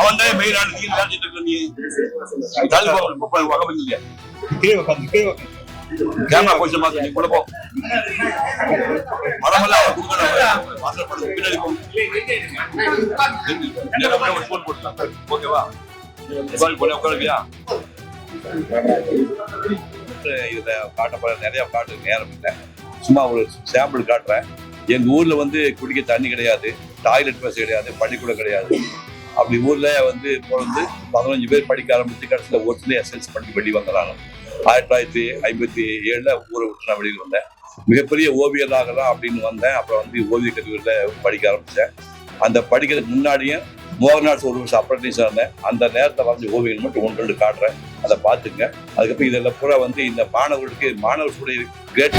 அவன் தான் மெயின் ஆளு. நீங்க நினைச்சிட்டு இருக்க நீ. தள்ளி போ போ, வகை வைக்கலையா கீழே உட்காந்து கீழே உட்காந்து கேமரா கொஞ்சம் மாத்து நீ கூட போ. மரமெல்லாம் அவன் கொடுக்கணும் வாசல் படுத்து பின்னாடி போ நேரா போய் ஒரு phone போட்டுக்கலாம். ஓகேவா உட்காந்து போல உட்காருவியா? இதுல காட்ட போற நிறைய காட்டு நேரம் இல்லை. சும்மா ஒரு சாம்பிள் காட்டுறேன். எங்க ஊர்ல வந்து குடிக்க தண்ணி கிடையாது. டாய்லெட் வசதி கிடையாது. பள்ளிக்கூடம் கிடையாது. அப்படி ஊர்ல வந்து பிறந்து பதினஞ்சு பேர் படிக்க ஆரம்பித்து கடைசியில் ஒருத்தர் எஸ்எல்சி பண்ணி வெளியே வந்தாங்க ஆயிரத்தி தொள்ளாயிரத்தி ஐம்பத்தி ஏழுல ஊரை விட்டு நான் வெளியில் வந்தேன். மிகப்பெரிய ஓவியராகலாம் அப்படின்னு வந்தேன். அப்புறம் வந்து ஓவிய கல்லூரியில் படிக்க ஆரம்பித்தேன் அந்த படிக்கிறதுக்கு முன்னாடியும் மோகன்நாத் ஒரு வருஷம் அப்ரண்டிஸாக இருந்தேன். அந்த நேரத்தை வரைஞ்ச ஓவியங்கள் மட்டும் ஒன்று ரெண்டு காட்டுறேன். அதை பார்த்துங்க. அதுக்கப்புறம் இதில் பூரா வந்து இந்த மாணவர்களுக்கு மாணவர்களுடைய great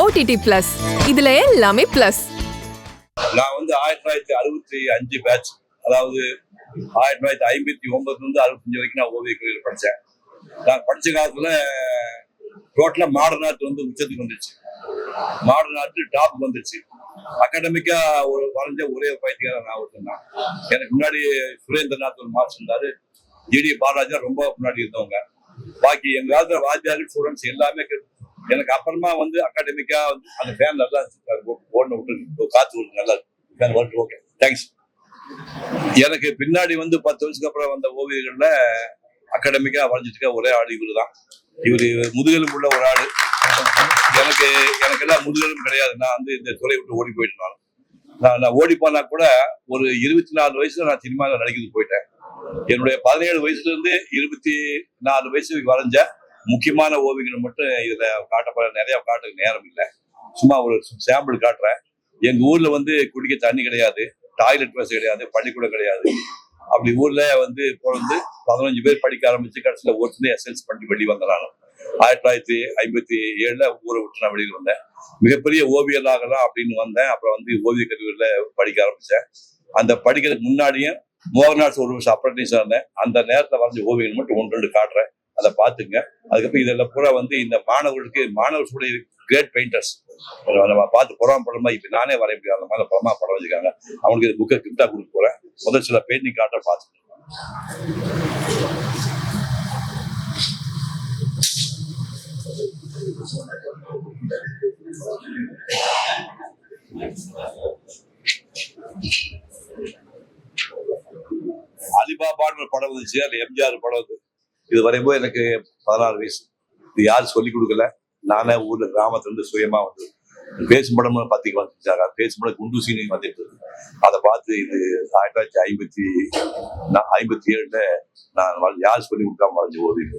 ஓடிடி பிளஸ் இதுல எல்லாமே பிளஸ் நான் வந்து ஆயிரத்தி தொள்ளாயிரத்தி அறுபத்தி அஞ்சு பேட்ச் அதாவது ஆயிரத்தி தொள்ளாயிரத்தி ஐம்பத்தி ஒன்பதுல இருந்து அறுபத்தஞ்சு வரைக்கும் நான் ஓவிய கல்லூரியில் படித்தேன் நான் படித்த காலத்துல டோட்டலா மாடர்ன் ஆர்ட் வந்து உச்சத்துக்கு வந்துச்சு மாடர்ன் ஆர்ட் டாப் வந்துச்சு அகாடமிக்கா ஒரு வரைஞ்ச ஒரே பயிற்சியாளர் நான் ஒருத்தன் தான். எனக்கு முன்னாடி சுரேந்திரநாத் ஒரு மாஸ்டர் இருந்தாரு. ஜிடி பாலராஜா ரொம்ப முன்னாடி இருந்தவங்க. பாக்கி எங்க காலத்துல வாத்தியார்கள் ஸ்டூடெண்ட்ஸ் எல்லாமே கே- எனக்கு அப்புறமா வந்து அகாடமிக்கா வந்து அந்த ஃபேன் நல்லா ஓடணும் விட்டு காத்து விட்டு நல்லா ஃபேன் வரட்டு ஓகே தேங்க்ஸ் எனக்கு பின்னாடி வந்து பத்து வருஷத்துக்கு அப்புறம் வந்த ஓவியர்கள்ல அகாடமிக்கா வரைஞ்சிட்டு ஒரே ஆள் இவரு தான். இவர் முதுகெலும்பு உள்ள ஒரு ஆடு எனக்கு எனக்கு எல்லாம் முதுகெலும்பு கிடையாது. நான் வந்து இந்த துறை விட்டு ஓடி போயிட்டு நான் நான் நான் ஓடி கூட ஒரு இருபத்தி நாலு வயசுல நான் சினிமாவில் நடிக்கிறது போயிட்டேன். என்னுடைய பதினேழு வயசுல இருந்து இருபத்தி நாலு வயசு வரைஞ்சேன். முக்கியமான ஓவியங்கள் மட்டும் இதுல காட்டப்பட நிறைய காட்டுக்கு நேரம் இல்லை. சும்மா ஒரு சாம்பிள் காட்டுறேன். எங்க ஊர்ல வந்து குடிக்க தண்ணி கிடையாது டாய்லெட் வசதி கிடையாது பள்ளிக்கூடம் கிடையாது. அப்படி ஊர்ல வந்து பிறந்து பதினஞ்சு பேர் படிக்க ஆரம்பிச்சு கடைசியில் ஒருத்தனே எஸ்எல்சி பண்ணி வெளியே வந்தனாலும். ஆயிரத்தி தொள்ளாயிரத்தி ஐம்பத்தி ஏழுல ஊரை விட்டு நான் வெளியில் வந்தேன். மிகப்பெரிய ஓவியர் ஆகலாம் அப்படின்னு வந்தேன். அப்புறம் வந்து ஓவிய கல்லூரியில் படிக்க ஆரம்பிச்சேன். அந்த படிக்கிறதுக்கு முன்னாடியும் மோகன்நாத் ஒரு வருஷம் அப்ரண்டிஸ் இருந்தேன் அந்த நேரத்தில் வரைஞ்ச ஓவியங்கள் மட்டும் ஒன்று ரெண்டு காட்டுறேன். அதை பார்த்துங்க. அதுக்கப்புறம் இதெல்லாம் பூரா வந்து இந்த மாணவர்களுக்கு மாணவர் சூழல் கிரேட் பெயிண்டர்ஸ் நம்ம பார்த்து புறமா படமா இப்போ நானே வரைய முடியாது. அந்த மாதிரி படமா படம் வச்சுக்காங்க அவங்களுக்கு இந்த புக்கை கிஃப்டாக கொடுக்க போறேன். முதல் சில பெயிண்டிங் காட்ட பார்த்து. அலிபாபான்னு ஒரு படம் வந்துச்சு. அது எம்ஜிஆர் படம் வந்து இது வரையும்போது எனக்கு பதினாறு வயசு. இது யாரும் சொல்லி கொடுக்கல. நானே ஊர்ல கிராமத்துல இருந்து சுயமா வந்து பேசும் படம் பத்திரிக்கை வந்துச்சாங்க பேசும் படம் குண்டு வந்துட்டு அதை பார்த்து இது ஆயிரத்தி தொள்ளாயிரத்தி ஐம்பத்தி நான் ஐம்பத்தி ஏழுல நான் யார் சொல்லி கொடுக்காம வரைஞ்ச ஓவியம்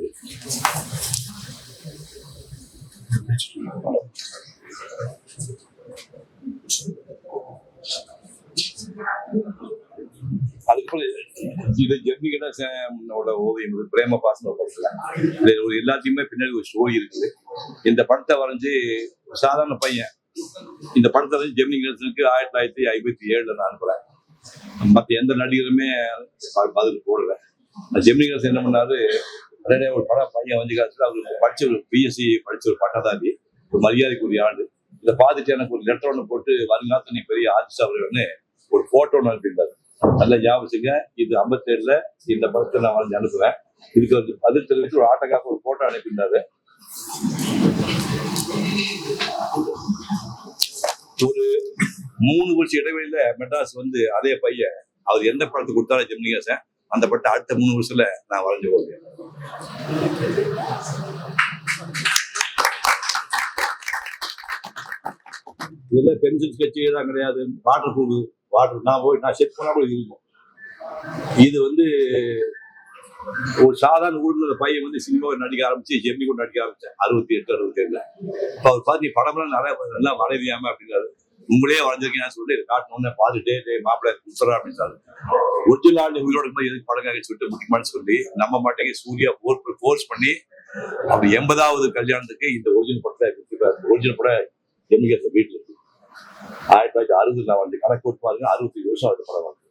இது. அதுக்கப்புறம் இது ஓவியம் இது பிரேம பாசன படத்துல. ஒரு எல்லாத்தையுமே பின்னாடி ஒரு ஸ்டோரி இருக்குது. இந்த படத்தை வரைஞ்சு ஒரு சாதாரண பையன் இந்த படத்தை வந்து ஜெமினி கணேசனுக்கு ஆயிரத்தி தொள்ளாயிரத்தி ஐம்பத்தி ஏழுல நான் அனுப்புறேன். மத்த எந்த நடிகருமே பதில் போடல. ஜெமினி கணேசன் என்ன பண்ணாரு? உடனே ஒரு படம் பையன் வந்து காலத்துல அவருக்கு படிச்ச ஒரு பிஎஸ்சி படிச்ச ஒரு பட்டதாரி ஒரு மரியாதைக்குரிய ஆண்டு இதை பார்த்துட்டு எனக்கு ஒரு லெட்டர் ஒன்று போட்டு வருங்காலத்து நீ பெரிய ஆர்டிஸ்ட் அவர்னு ஒரு போட்டோ ஒன்று அனுப்பியிருந்தாரு. நல்ல ஞாபகம் வச்சுங்க. இது ஐம்பத்தேழுல இந்த படத்தை நான் வரைஞ்சு அனுப்புவேன். இதுக்கு வந்து பதில் தெரிவித்து ஒரு ஆட்டோக்காக ஒரு போட்டோ அனுப்பியிருந்தாரு. ஒரு மூணு வருஷம் இடைவெளியில மெட்ராஸ் வந்து அதே பையன் அவர் எந்த படத்தை கொடுத்தாலும் ஜெமினிகாசன் அந்த படத்தை அடுத்த மூணு வருஷத்துல நான் வரைஞ்சு போவேன். இதெல்லாம் பென்சில் ஸ்கெட்ச் தான் கிடையாது. வாட்டர் ப்ரூஃப் வாட்டர் நான் போய் நான் செக் பண்ணால் கூட இருக்கும். இது வந்து ஒரு சாதாரண ஊர்ல பையன் வந்து சினிமாவை நடிக்க ஆரம்பிச்சு ஜெம்மி கூட நடிக்க ஆரம்பிச்சேன். அறுபத்தி எட்டு அறுபத்தி ஏழுல இப்போ அவர் பார்த்து நீ படம்லாம் நிறைய நல்லா வரைவியாம அப்படின்னாரு. உங்களே வரைஞ்சிருக்கீங்கன்னு சொல்லிட்டு இதை காட்டணும்னு பார்த்துட்டே டேய் மாப்பிள்ளை குத்துறா அப்படின்னு சொன்னாரு ஒரிஜினல் உயிரோட இருக்கும்போது எதுக்கு படங்காக சொல்லிட்டு முக்கியமானு சொல்லி நம்ம மாட்டேங்க சூர்யா ஃபோர்ஸ் பண்ணி அப்படி எண்பதாவது கல்யாணத்துக்கு இந்த ஒரிஜினல் படத்தை ஒரிஜினல் படம் ஜெமிகத்தை வீட்டில் இருக்கு. ஆயிரத்தி தொள்ளாயிரத்தி அறுபது நான் வந்து கணக்கு போட்டு பாருங்க அறுபத்தி வருஷம் ஆகுது படம் வந்து.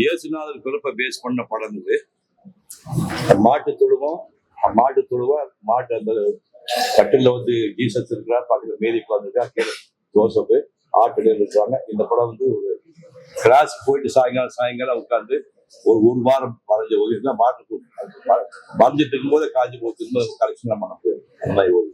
இயேசுநாதர் பிறப்பை பேஸ் பண்ண படம் இது. மாட்டு தொழுவம் மாட்டு தொழுவம் மாட்டு அந்த கட்டில வந்து ஜீசஸ் இருக்கிறார் பக்கத்துல மேரி உட்காந்துருக்கா கீழே ஜோசப் ஆட்டுல இருக்கிறாங்க இந்த படம் வந்து கிளாஸ் போயிட்டு சாயங்காலம் சாயங்காலம் உட்காந்து ஒரு ஒரு வாரம் வரைஞ்ச ஒரு இதுதான் மாட்டு வரைஞ்சிட்டு இருக்கும்போது காஞ்சி போட்டு திரும்ப கலெக்ஷன் நம்ம அந்த மாதிரி ஒரு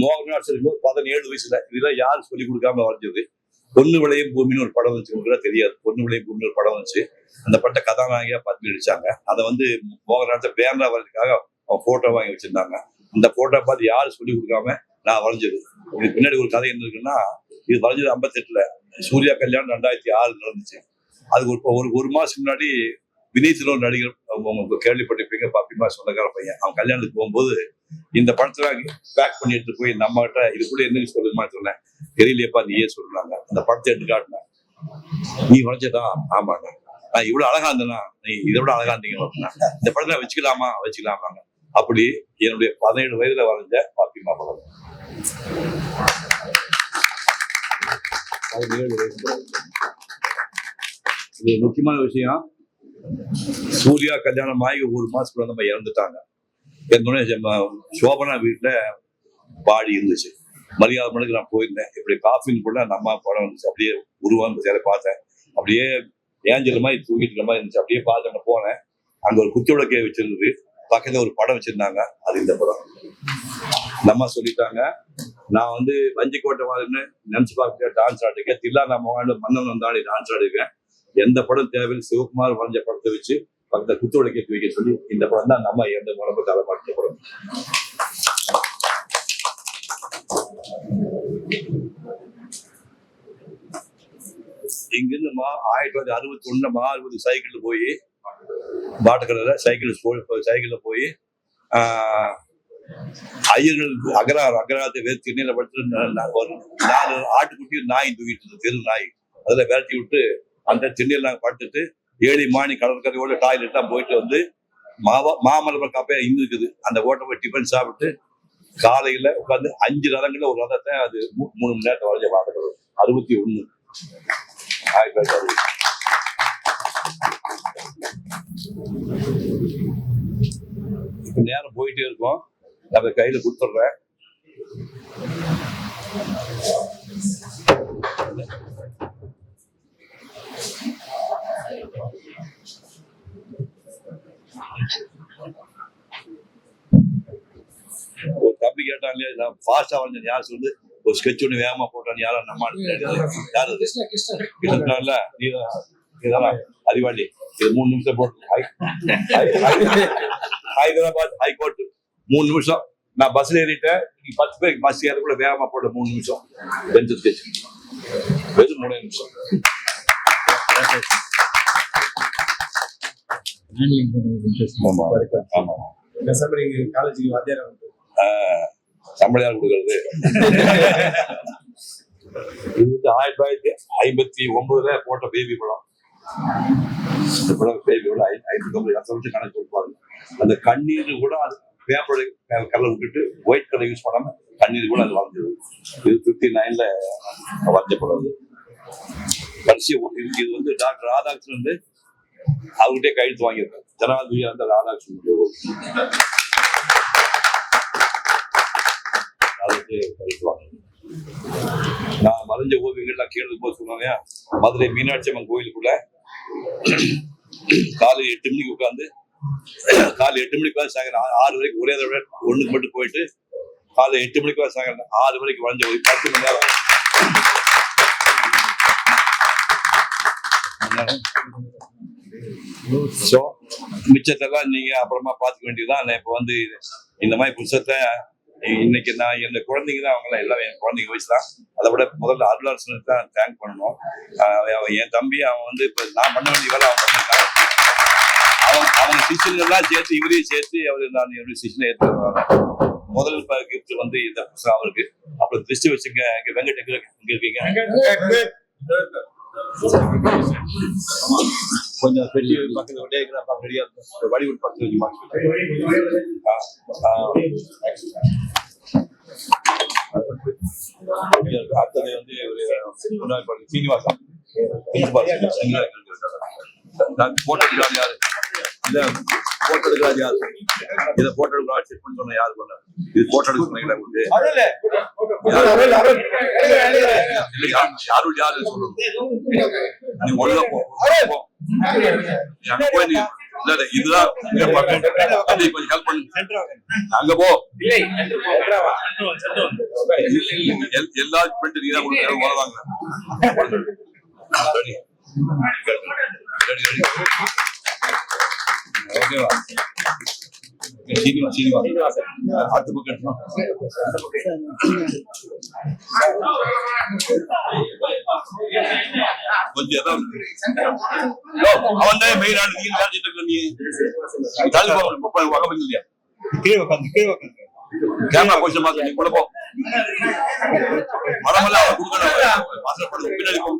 மோகன்லால் இருக்கும்போது பதினேழு வயசுல இதெல்லாம் யாரும் சொல்லி கொடுக்காம வரைஞ்சது? பொண்ணு விளையும் பூமின்னு ஒரு படம் வந்துச்சு. கூட தெரியாது. பொண்ணு விளையும் பூமின்னு ஒரு படம் வந்துச்சு. அந்த படத்தை கதாநாயகியா பார்த்து நடிச்சாங்க. அதை வந்து மோகன்லால் பேனரா வர்றதுக்காக அவன் போட்டோ வாங்கி வச்சிருந்தாங்க. அந்த போட்டோ பார்த்து யாரும் சொல்லி கொடுக்காம நான் வரைஞ்சது. இதுக்கு பின்னாடி ஒரு கதை என்ன இருக்குன்னா இது வரைஞ்சது ஐம்பத்தெட்டுல. சூர்யா கல்யாணம் ரெண்டாயிரத்தி ஆறு நடந்துச்சு. அதுக்கு ஒரு ஒரு ஒரு மாசம் முன்னாடி வினீத்னு ஒரு நடிகர் அவங்க உங்களுக்கு கேள்விப்பட்டிருப்பீங்க பாப்பிமா சொந்தக்கார பையன். அவன் கல்யாணத்துக்கு போகும்போது இந்த படத்துல பேக் பண்ணி எடுத்து போய் நம்ம கிட்ட இது கூட என்ன சொல்லுமா சொன்னேன். தெரியலையப்பா நீயே சொல்றாங்க அந்த படத்தை எடுத்து காட்டினேன். நீ வரைஞ்சதா ஆமாங்க. நான் இவ்வளவு அழகா இருந்தேனா? நீ இதை விட அழகா இருந்தீங்க அப்படின்னா. இந்த படத்தை வச்சுக்கலாமா? வச்சுக்கலாமாங்க. அப்படி என்னுடைய பதினேழு வயதுல வரைஞ்ச பாப்பிமா படம். பதினேழு வயசுல இது முக்கியமான விஷயம். சூர்யா கல்யாணம் ஆகி ஒரு மாசத்துல நம்ம இறந்துட்டாங்க. என்னோட சோபனா வீட்டுல பாடி இருந்துச்சு. மரியாதை மணிக்கு நான் போயிருந்தேன். இப்படி காஃபின்னு கூட அந்த அம்மா படம் இருந்துச்சு அப்படியே உருவான்னு சேர பார்த்தேன். அப்படியே ஏஞ்சல் மாதிரி தூங்கிட்டு மாதிரி இருந்துச்சு. அப்படியே பார்த்து போனேன். அங்க ஒரு குத்தி விளக்கை வச்சிருந்தது. பக்கத்துல ஒரு படம் வச்சிருந்தாங்க. அது இந்த படம். நம்ம சொல்லிட்டாங்க நான் வந்து வஞ்சிக்கோட்டை வாழ்னு நினைச்சு பார்க்க டான்ஸ் ஆடிருக்கேன். தில்லா நம்ம வாழ்ந்து மன்னன் வந்தாடி டான்ஸ் ஆடிருக்கேன். எந்த படம் தேவையில் சிவகுமார் வரைஞ்ச படத்தை வச்சு பக்கத்தை குத்துவளைக்க விளக்கை வைக்க சொல்லி இந்த படம் தான் நம்ம எந்த உடம்பு கால படம் இங்கிருந்து மா ஆயிரத்தி தொள்ளாயிரத்தி அறுபத்தி ஒண்ணுல மா அறுபது சைக்கிள் போய் பாட்டுக்கடல சைக்கிள் சைக்கிள்ல போய் ஆஹ், ஐயர்கள் அகராறு அகராத்தை வேறு திண்ணையில படுத்து ஒரு நாலு ஆட்டுக்குட்டி நாய் தூக்கிட்டு இருந்தது தெரு நாய். அதுல விரட்டி விட்டு அந்த திண்ணில் நாங்கள் படுத்துட்டு ஏழி மாணி கடற்கரையோட டாய்லெட்லாம் போயிட்டு வந்து மாவா மாமல்லபுரம் காப்பையாக இன்னும் இருக்குது. அந்த ஓட்டை போய் டிஃபன் சாப்பிட்டு காலையில் உட்காந்து அஞ்சு ரதங்களில் ஒரு ரதத்தை அது மூணு மணி நேரத்தை வரைஞ்ச பாட்டுகள் அறுபத்தி ஒன்று ஆயிரத்தி தொள்ளாயிரத்தி அறுபது. நேரம் போயிட்டே இருக்கோம். நான் அதை கையில கொடுத்துட்றேன் ஒரு தம்பி கேட்டாங்க நான் ஃபாஸ்டா வரைஞ்சேன் யார் சொல்லு? ஒரு ஸ்கெட்ச் ஒன்று வேகமா போட்டான் யாரும் நம்ம யார் அது? கிருஷ்ணன்ல நீ நீதான்? அறிவாளி. இது மூணு நிமிஷம் போட்டு ஹைதராபாத் ஹைகோர்ட். மூணு நிமிஷம். நான் பஸ்ல ஏறிட்டேன். நீ பத்து பேருக்கு பஸ் ஏற கூட வேகமா போட்ட மூணு நிமிஷம். பென்சில் ஸ்கெட்ச் வெறும் மூணு நிமிஷம். ஆமா ஆமா. நீங்க காலேஜுக்கு வாத்தியாரா சம்பளையால் சம்பளம் கொடுக்கறது? இது வந்து ஆயிரத்தி தொள்ளாயிரத்தி ஐம்பத்தி ஒன்பதுல போட்ட பேபி படம் இந்த படம் பேபி படம் ஐம்பத்தி ஒன்பது வருஷம் கணக்கு கொடுப்பாரு அந்த கண்ணீர் கூட அது பேப்பர் கலர் விட்டுட்டு ஒயிட் கலர் யூஸ் பண்ணாம கண்ணீர் கூட அது வளர்ந்தது இது பிப்டி நைன்ல வரைஞ்சப்படுறது இது கடைசி இது வந்து டாக்டர் ராதாகிருஷ்ணன் வந்து அவர்கிட்டே கையெழுத்து வாங்கியிருக்காரு. ஜனாதிபதி அந்த ராதாகிருஷ்ணன் நான் வரைஞ்ச ஓவியங்கள்லாம் கேள்வி போக சொன்னாங்க. மதுரை மீனாட்சி அம்மன் கோயிலுக்குள்ள காலை எட்டு மணிக்கு உட்காந்து காலை எட்டு மணிக்கு உட்காந்து சாயங்காலம் ஆறு வரைக்கும் ஒரே தடவை ஒண்ணுக்கு மட்டும் போயிட்டு காலை எட்டு மணிக்கு வரை சாயங்காலம் ஆறு வரைக்கும் வரைஞ்ச ஒரு பத்து மணி நேரம். ஸோ மிச்சத்தெல்லாம் நீங்க அப்புறமா பார்த்துக்க வேண்டியதுதான். இப்போ வந்து இந்த மாதிரி புத்தகத்தை இன்னைக்கு நான் என் குழந்தைங்க தான் அவங்களாம் எல்லாம் என் குழந்தைங்க வயசு தான். அதை விட முதல்ல அருளாசனுக்கு தான் தேங்க் பண்ணணும். என் தம்பி அவன் வந்து இப்போ நான் பண்ண வேண்டிய வேலை அவன் பண்ணிருக்கான் அவன் அவங்க சிஷியர்கள்லாம் சேர்த்து இவரையும் சேர்த்து அவர் நான் என்னுடைய சிஷியனை ஏற்றுவாங்க முதல் கிஃப்ட் வந்து இந்த புத்தகம் அவருக்கு. அப்புறம் திருஷ்டி வச்சுங்க இங்க வெங்கட் எங்க இங்க இருக்கீங்க. கொஞ்சம் பெரிய பக்கத்துல ஒரே இருக்கிற வடிவுட் பக்கத்துல வச்சு அடுத்தது வந்து ஒரு முன்னாள் சீனிவாசன் நான் போட்டோ யாரு போட்டோ எடுக்கிறாரு யாரு? இத போட்டோ எடுக்கிறாரு செக் பண்ண சொன்ன யாரு பண்ண இது போட்டோ எடுக்க சொன்னீங்களா யாரு? யாரு? யாரு சொல்லணும். நீ ஒழுங்கா போ. போ. அங்க போய் நீ இல்ல இல்ல இதுதான் கொஞ்சம் ஹெல்ப் பண்ணு அங்க போ. எல்- எல்லா பிரிண்ட் நீ தான் ஓகேவா? சீனிவா சீனிவா அடுத்த புக் கொஞ்சம் அவன் தான் மெயின் நீங்க இருக்க நீ இல்லையா கீழே உட்காந்து கீழே உட்காந்து கேமரா கொஞ்சம் நீ கூட போ மரமெல்லாம் அவன் கொடுக்கணும் பின்னாடி போ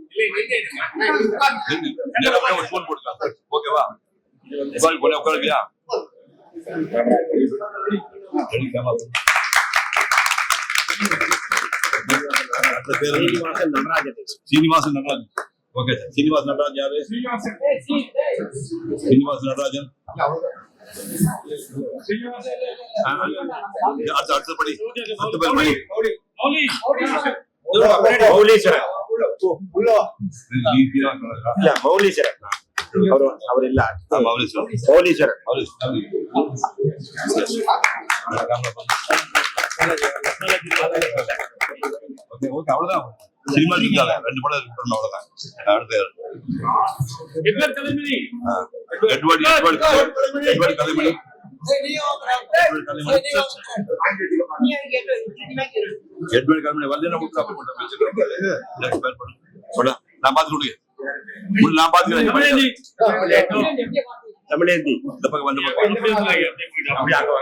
ஓகேவா உட்காரு போல உட்காருவியா ரெடி கேமரா அடுத்த பேரு சீனிவாசன் நடராஜன் ஓகே சார் சீனிவாசன் நடராஜன் யாரு சீனிவாசன் நடராஜன் அடுத்த இருக்கணும். ஓகே, ஓகே, அவ்வளவுதான். சினிமா இருக்காங்க ரெண்டு படம் இருக்கு அவ்வளவுதான். அடுத்து கலைமணி. எட்வர்ட் கலைமணி. நான் பார்த்து நான் பாத்துக்கிறேன் தமிழேந்தி இந்த பக்கம் வந்து பக்கம் அப்படி அங்க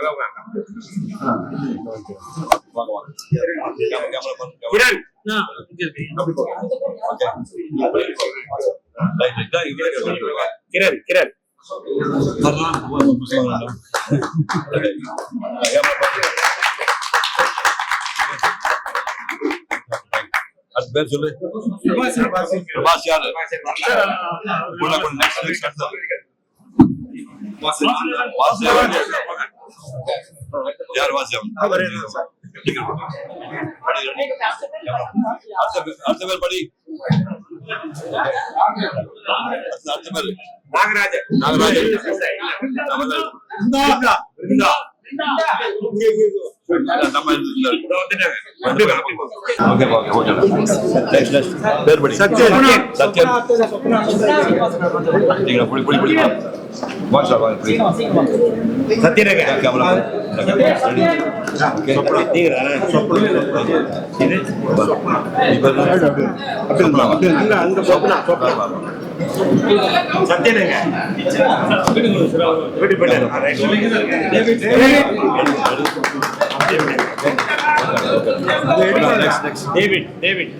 அது பேர் சொல்லு பிரபாஸ் யாரு உள்ள கொஞ்சம் நெக்ஸ்ட் நெக்ஸ்ட் அடுத்த வாசு யாரு யார் வாசு அவரே சார். வீட்டு டேவிட் டேவிட்.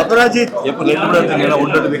அபராஜித். எப்போ ரெண்டு மணி நேரத்துக்கு எல்லாம் ஒன்று எடுத்து